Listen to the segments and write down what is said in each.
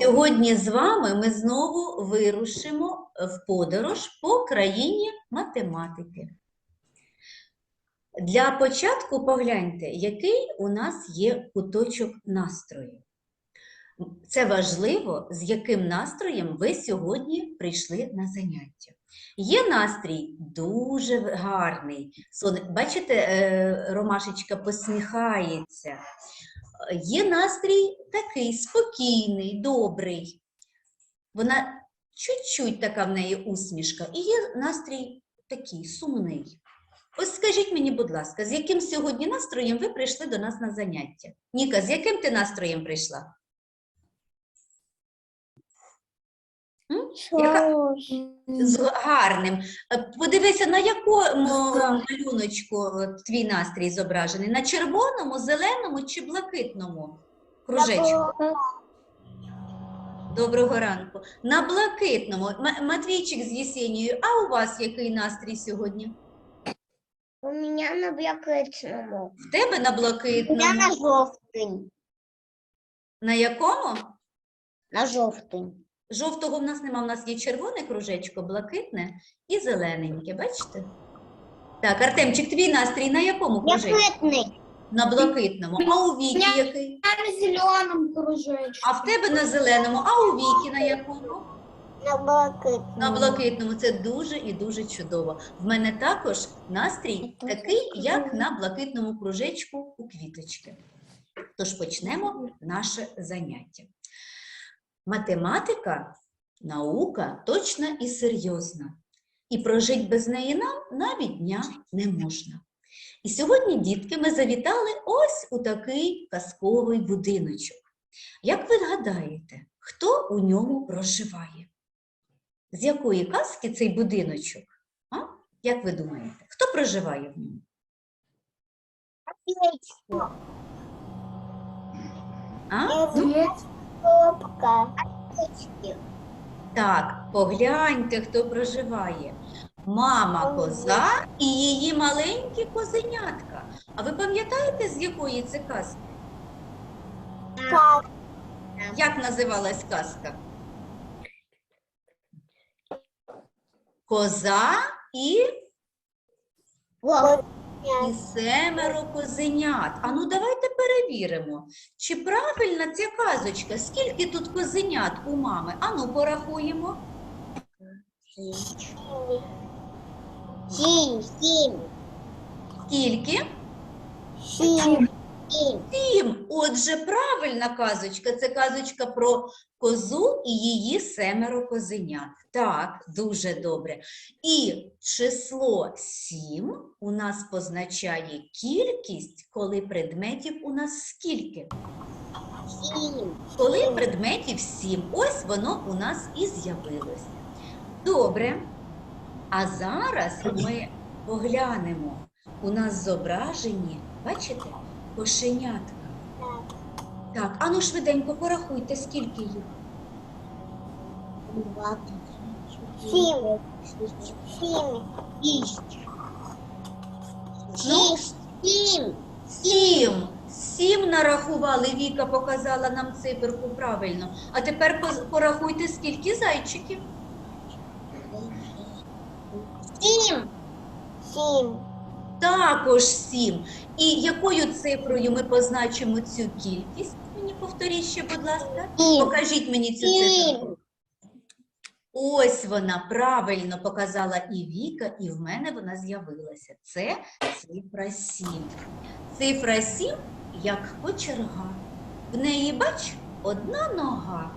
Сьогодні з вами ми знову вирушимо в подорож по країні математики. Для початку погляньте, який у нас є куточок настрою. Це важливо, з яким настроєм ви сьогодні прийшли на заняття. Є настрій дуже гарний. Бачите, е, Ромашечка посміхається. Є настрій такий спокійний, добрий. Вона чуть-чуть така в неї усмішка, і є настрій такий сумний. Ось скажіть мені, будь ласка, з яким сьогодні настроєм ви прийшли до нас на заняття? Ніка, з яким ти настроєм прийшла? З гарним. Е, Подивися, на якому малюночку твій настрій зображений? На червоному, зеленому чи блакитному кружечку? Доброго ранку. На блакитному. Матвійчик з Єсенією, а у вас який настрій сьогодні? У меня на блакитному. В тебе на У меня блакитному? на жовтий. На якому? На жовтий. Жовтого в нас нема, в нас є червоне кружечко, блакитне і зелененьке, бачите? Так, Артемчик, твій настрій на якому кружечку? Блакитний. На блакитному. А у Віки Я- який? На зеленому кружечку. А в тебе на зеленому, а у Віки на якому? На блакитному. На блакитному. Це дуже і дуже чудово. В мене також настрій такий, як на блакитному кружечку у квіточки. Тож почнемо наше заняття. Математика наука точна і серйозна. І прожити без неї нам навіть дня не можна. І сьогодні, дітки, ми завітали ось у такий казковий будиночок. Як ви гадаєте, хто у ньому проживає? З якої казки цей будиночок? А? Як ви думаєте, хто проживає в ньому? А? Ну, так, погляньте, хто проживає. Мама коза і її маленькі козенятка. А ви пам'ятаєте, з якої це казки? Как? Як називалась казка? Коза і, і семеро козенят. А ну давайте перевіримо, чи правильна ця казочка? Скільки тут козенят у мами? Ану порахуємо. Сім. Сім. Скільки? Сім. Сім. Отже, правильна казочка це казочка про козу і її семеро козенят. Так, дуже добре. І число сім у нас позначає кількість, коли предметів у нас скільки? Сім. Коли предметів сім, ось воно у нас і з'явилося. Добре. А зараз ми поглянемо. У нас зображені, бачите, кошенятка. Так, ану швиденько порахуйте, скільки їх. Сім. Сім. Шість. Шість. Сім. Сім. Сім нарахували. Віка показала нам циферку правильно. А тепер порахуйте, скільки зайчиків. Сім. Сім. Також сім. І якою цифрою ми позначимо цю кількість? Мені повторіть ще, будь ласка. Сім. Покажіть мені цю цифру. Ось вона правильно показала і Віка, і в мене вона з'явилася. Це цифра 7. Цифра 7 як кочерга. В неї, бач, одна нога.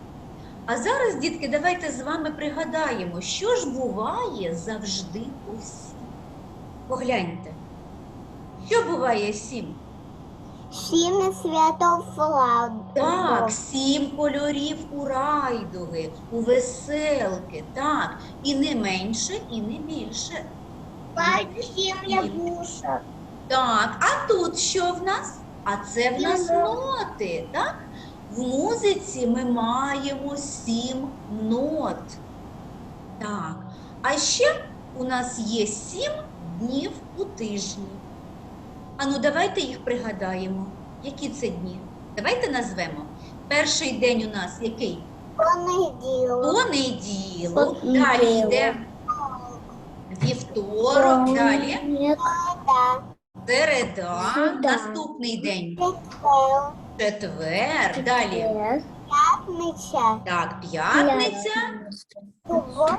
А зараз, дітки, давайте з вами пригадаємо, що ж буває завжди у сім. Погляньте. Що буває сім? Сім святофлаг. Так, сім кольорів у райдуги, у веселки, так, і не менше, і не більше. Сім лягушок. Так, а тут що в нас? А це в нас ноти, так? В музиці ми маємо сім нот. Так, а ще у нас є сім днів у тижні. Ану, давайте їх пригадаємо. Які це дні? Давайте назвемо Перший день у нас який? Понеділок. Понеділок. Далі йде вівторок, далі Середа. наступний день Четвер. далі П'ятниця. так, п'ятниця, Субота.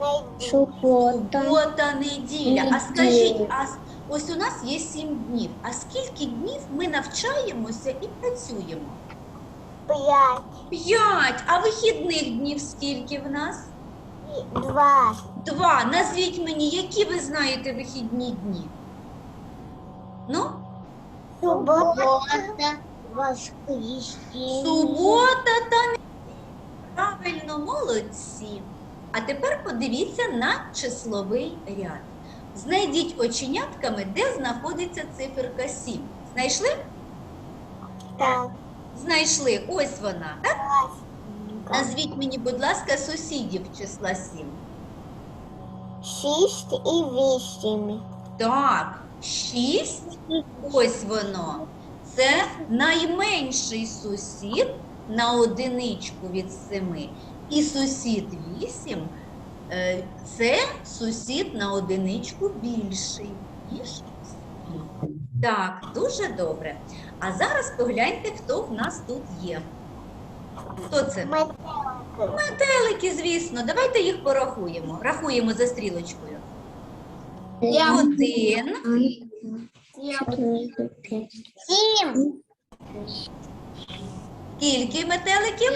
Неділя. субота, неділя. А скажіть, а ось у нас є сім днів. А скільки днів ми навчаємося і працюємо? П'ять. П'ять. А вихідних днів скільки в нас? Два. Два. Назвіть мені, які ви знаєте вихідні дні? Ну, Субота. Воскресіння. субота та. Правильно, молодці. А тепер подивіться на числовий ряд. Знайдіть оченятками, де знаходиться циферка 7. Знайшли? Так. Знайшли. Ось вона. Так? Назвіть мені, будь ласка, сусідів числа 7. Шість і вісім. Так, 6. Ось воно. Це найменший сусід на одиничку від 7. І сусід 8 е, це сусід на одиничку більший, ніж Так, дуже добре. А зараз погляньте, хто в нас тут є. Хто це? Метелики. Метелики, звісно. Давайте їх порахуємо. Рахуємо за стрілочкою. Один, Сім. Скільки метеликів?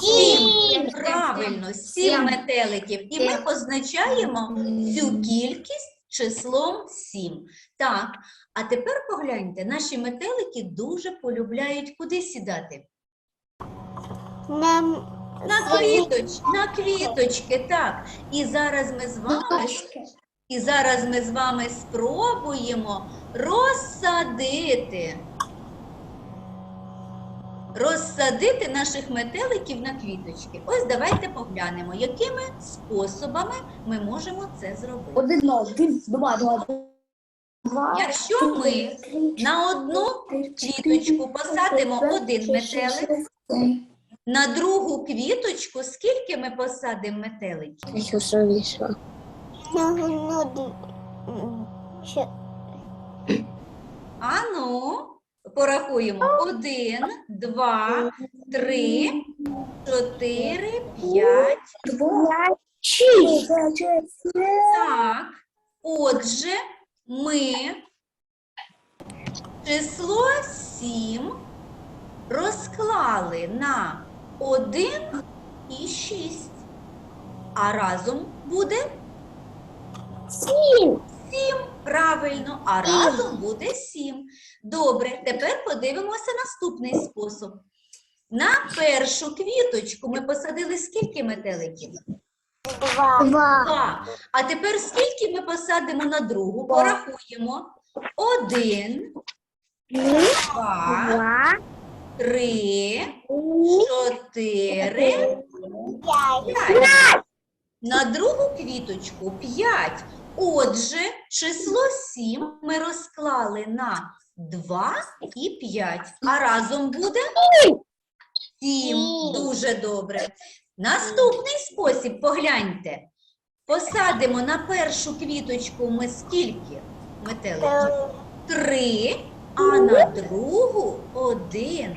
Сім. Правильно, сім метеликів. І ми позначаємо цю кількість числом сім. Так, а тепер погляньте, наші метелики дуже полюбляють куди сідати? Нам На квіточ, на квіточки, так. І зараз ми з вами І зараз ми з вами спробуємо розсадити. Розсадити наших метеликів на квіточки. Ось давайте поглянемо, якими способами ми можемо це зробити. Один, один, два, два, два. Якщо ми на одну квіточку посадимо один метелик, на другу квіточку скільки ми посадимо метеликів? Д- м, ще- Ану, порахуємо. Один, два, три, чотири, п'ять. Два. Шесть. Так. Отже, ми число сім розклали на один і шість. А разом буде Сім. Сім, правильно, а разом буде сім. Добре, тепер подивимося наступний спосіб. На першу квіточку ми посадили скільки метеликів? Два. Два. Два. А тепер скільки ми посадимо на другу? Порахуємо. Один, два, Два. три, чотири, П'ять. п'ять. На другу квіточку п'ять. Отже, число 7 ми розклали на 2 і 5. А разом буде 7. Дуже добре. Наступний спосіб, погляньте. Посадимо на першу квіточку ми скільки метеликів? Три, а на другу один.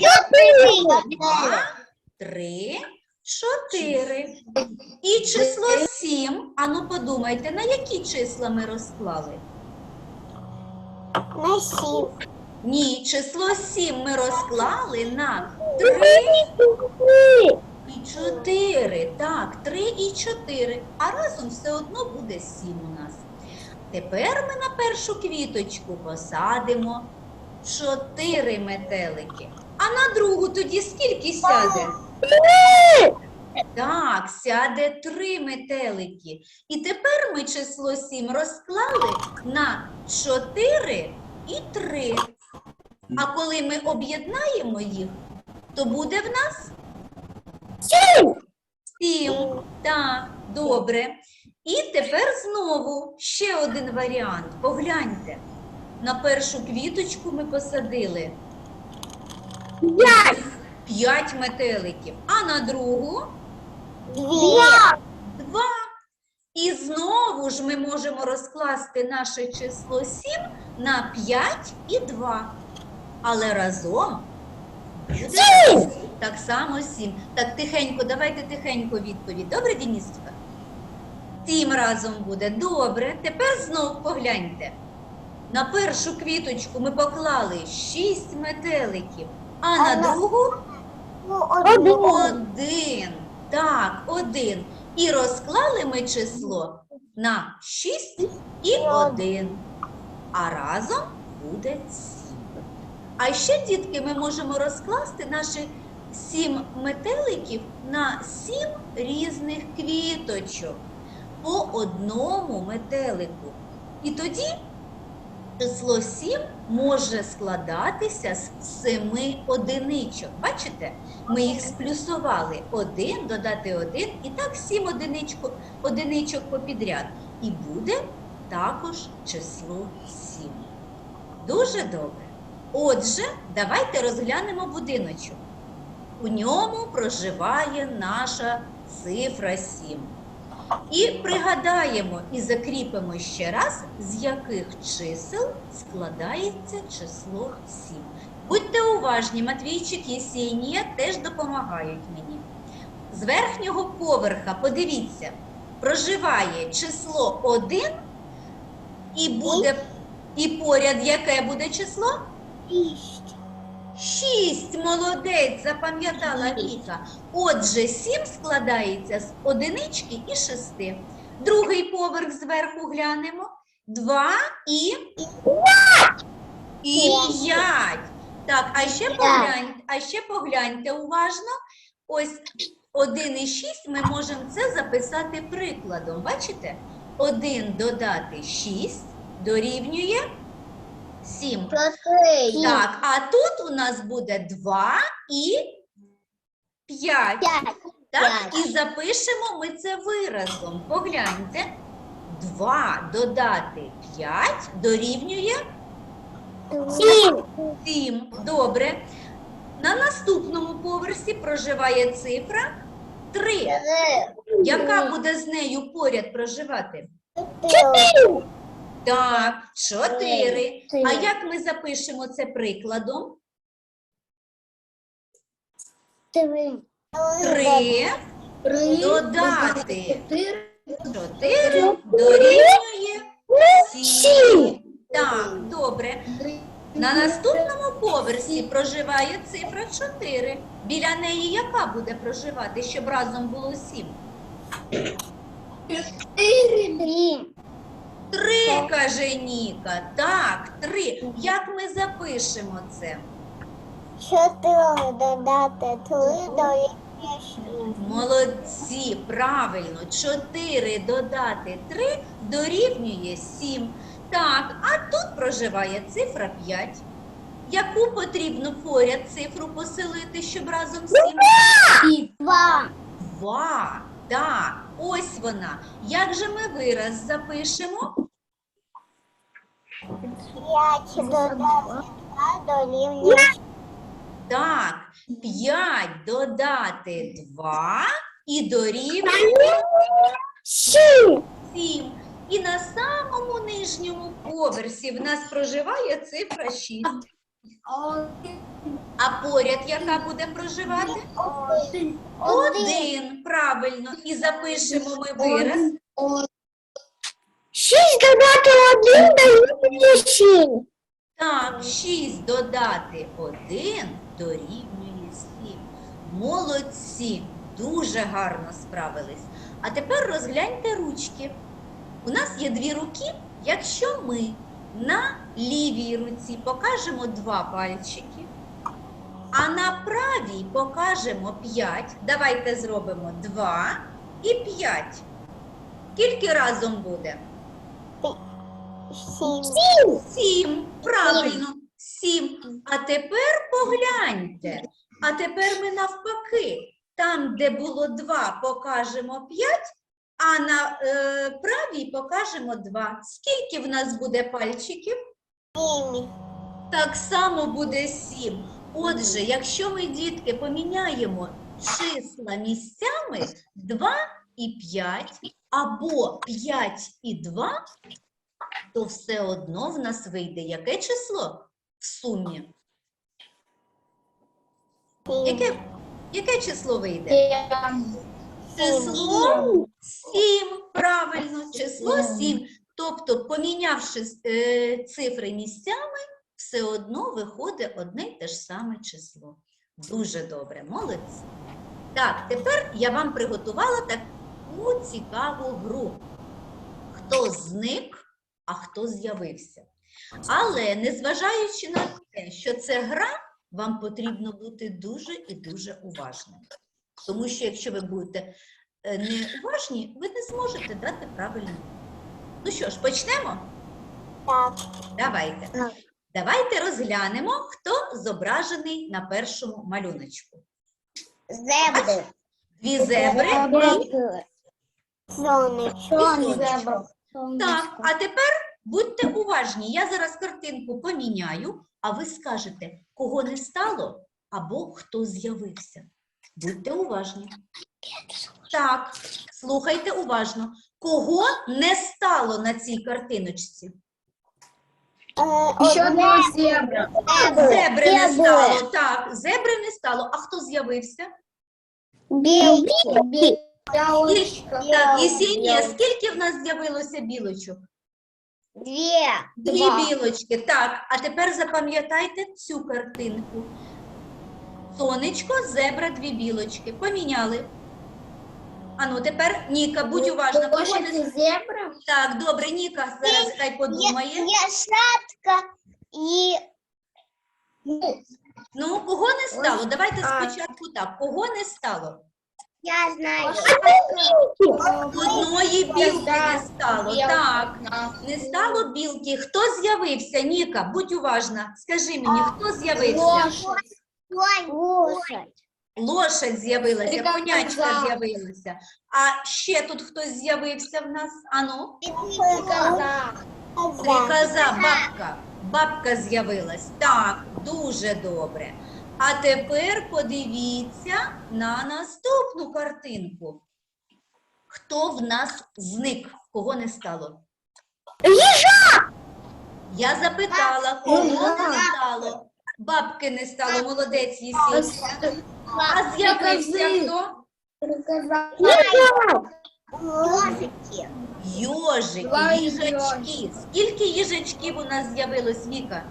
Два, три, чотири. І число сім. Ану подумайте, на які числа ми розклали? На сім. Ні, число сім ми розклали на три і чотири. Так, три і чотири. А разом все одно буде сім у нас. Тепер ми на першу квіточку посадимо чотири метелики. А на другу тоді скільки сяде? Так, сяде три метелики. І тепер ми число 7 розклали на 4 і 3. А коли ми об'єднаємо їх, то буде в нас 7. Так, добре. І тепер знову ще один варіант. Погляньте. На першу квіточку ми посадили 5 метеликів, а на другу Дві. 2. І знову ж ми можемо розкласти наше число 7 на 5 і 2. Але разом буде так само 7. Так, тихенько, давайте тихенько відповідь. Добре, Діністка? 7 разом буде. Добре. Тепер знов погляньте. На першу квіточку ми поклали 6 метеликів, а на другу Один. один. Так, один. І розклали ми число на 6 і 1. А разом буде 7. А ще, дітки, ми можемо розкласти наші 7 метеликів на 7 різних квіточок по одному метелику. І тоді число 7 може складатися з 7 одиничок. Бачите? Ми їх сплюсували. Один, додати один, і так сім одиничку, одиничок попідряд. І буде також число сім. Дуже добре. Отже, давайте розглянемо будиночок. У ньому проживає наша цифра 7. І пригадаємо і закріпимо ще раз, з яких чисел складається число 7. Будьте уважні, Матвійчик і Єсенія теж допомагають мені. З верхнього поверха, подивіться, проживає число 1 і буде і поряд яке буде число? Шість. Молодець, запам'ятала Віка. Отже, 7 складається з одинички і шести. Другий поверх зверху глянемо. 2 і і 5. Так, а ще погляньте, а ще погляньте уважно. Ось 1 і 6 ми можемо це записати прикладом. Бачите? 1 додати 6 дорівнює 7. Чотири. Так, а тут у нас буде 2 і 5. П'ять. Так, п'ять. і запишемо ми це виразом. Погляньте. 2 додати 5 дорівнює Сім. 7. Добре. На наступному поверсі проживає цифра 3. Яка буде з нею поряд проживати? Чотири. Так, 4. А як ми запишемо це прикладом? Три. 3 додати 4 дорівнює 7. Так, добре. На наступному поверсі проживає цифра 4. Біля неї яка буде проживати, щоб разом було 7? Три. Три, каже Ніка. Так, три. Як ми запишемо це? Чотири додати три дорівнює шість. Молодці, правильно. 4 додати 3 дорівнює 7. Так, а тут проживає цифра 5. Яку потрібно поряд цифру поселити, щоб разом 7? Два. 2. Так, ось вона. Як же ми вираз запишемо? П'ять додати два дорівнює. Так, 5 додати 2 і дорівнює Сім. 7. І на самому нижньому поверсі в нас проживає цифра 6. А поряд яка буде проживати? Один. Один. Правильно. І запишемо ми вираз. Шість додати один дорівнює сім. Так, 6 додати 1 дорівнює 7. Молодці, дуже гарно справились. А тепер розгляньте ручки. У нас є дві руки. Якщо ми на лівій руці покажемо два пальчики, а на правій покажемо 5, давайте зробимо 2 і 5. Скільки разом буде? Сім. Сім, правильно, сім. А тепер погляньте. А тепер ми навпаки. Там, де було два, покажемо п'ять, а на е, правій покажемо два. Скільки в нас буде пальчиків? Сім. Так само буде сім. Отже, якщо ми, дітки, поміняємо числа місцями 2 і 5, або 5 і 2, то все одно в нас вийде яке число в сумі? Яке, яке число вийде? Число 7, правильно, число 7. Тобто, помінявши е, цифри місцями, все одно виходить одне й те ж саме число. Дуже добре, молодці. Так, тепер я вам приготувала таку цікаву гру. Хто зник, а хто з'явився. Але незважаючи на те, що це гра, вам потрібно бути дуже і дуже уважним. Тому що якщо ви будете е, неуважні, ви не зможете дати правильну. Ну що ж, почнемо? Так. Давайте. Так. Давайте розглянемо, хто зображений на першому малюночку. Зебри. Дві зебри. Сонечко. Так, а тепер будьте уважні. Я зараз картинку поміняю, а ви скажете, кого не стало або хто з'явився. Будьте уважні. Так, слухайте уважно. Кого не стало на цій картиночці? Еще одна зебра. Зебри не стало. Так, зебри не стало. А хто з'явився? Белки. Так, Єсенія, скільки в нас з'явилося білочок? Две. Дві Два. білочки. Так, а тепер запам'ятайте цю картинку. Сонечко, зебра, дві білочки. Поміняли. Ану, тепер Ніка, будь уважна. Кого не... зебра. Так, добре, Ніка зараз хай подумає. Лошадка и... Ну, кого не стало? Давайте спочатку так. Кого не стало? Я знаю. Одної білки не стало. Так, не стало білки. Хто з'явився? Ніка, будь уважна. Скажи мені, хто з'явився? Лошадь. Лошадь з'явилася, конячка з'явилася. А ще тут хтось з'явився в нас? Ану, стрікоза, бабка. Бабка з'явилась. Так, дуже добре. А тепер подивіться на наступну картинку. Хто в нас зник? Кого не стало? Я запитала, кого не стало? Бабки не стало, молодець Єсінь. А з'явився хто? Йожики, їжачки. Скільки їжачків у нас з'явилось, Віка?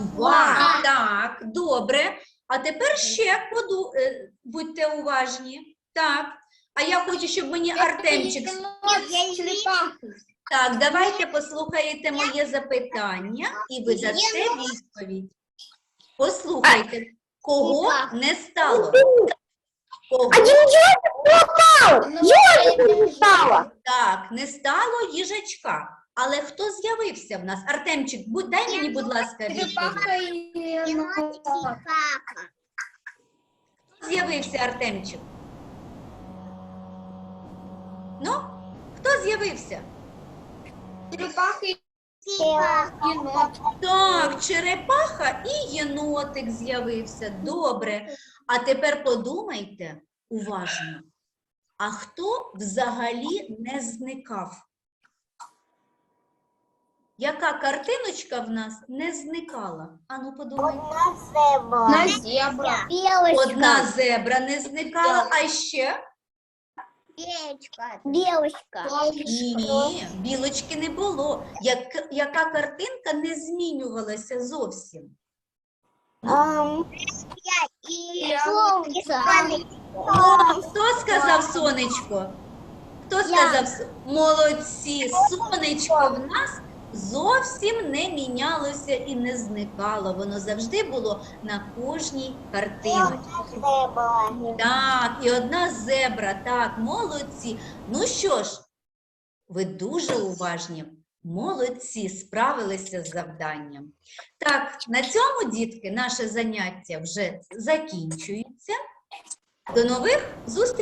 Два. Так, добре. А тепер ще поду... е, будьте уважні. Так. А я хочу, щоб мені Артемчик. Так, давайте послухаєте моє запитання і ви дасте відповідь. Послухайте, кого не стало? Кого? Так, не стало їжачка. Але хто з'явився в нас? Артемчик, будь дай мені, будь ласка, відповідь. З'явився Артемчик. Ну, хто з'явився? Так, черепаха і єнотик з'явився. Добре. А тепер подумайте уважно. А хто взагалі не зникав? Яка картиночка в нас не зникала? Ану, подумайте. зебра. Одна зебра не зникала, а ще Белочка. ні, білочки не було. Як, яка картинка не змінювалася зовсім? И солнце. Хто сказав сонечко? Хто сказав молодці? Сонечко в нас зовсім не мінялося і не зникало. Воно завжди було на кожній картиночці. Так, і одна зебра, так, молодці. Ну що ж, ви дуже уважні. Молодці, справилися з завданням. Так, на цьому, дітки, наше заняття вже закінчується. До нових зустрічей!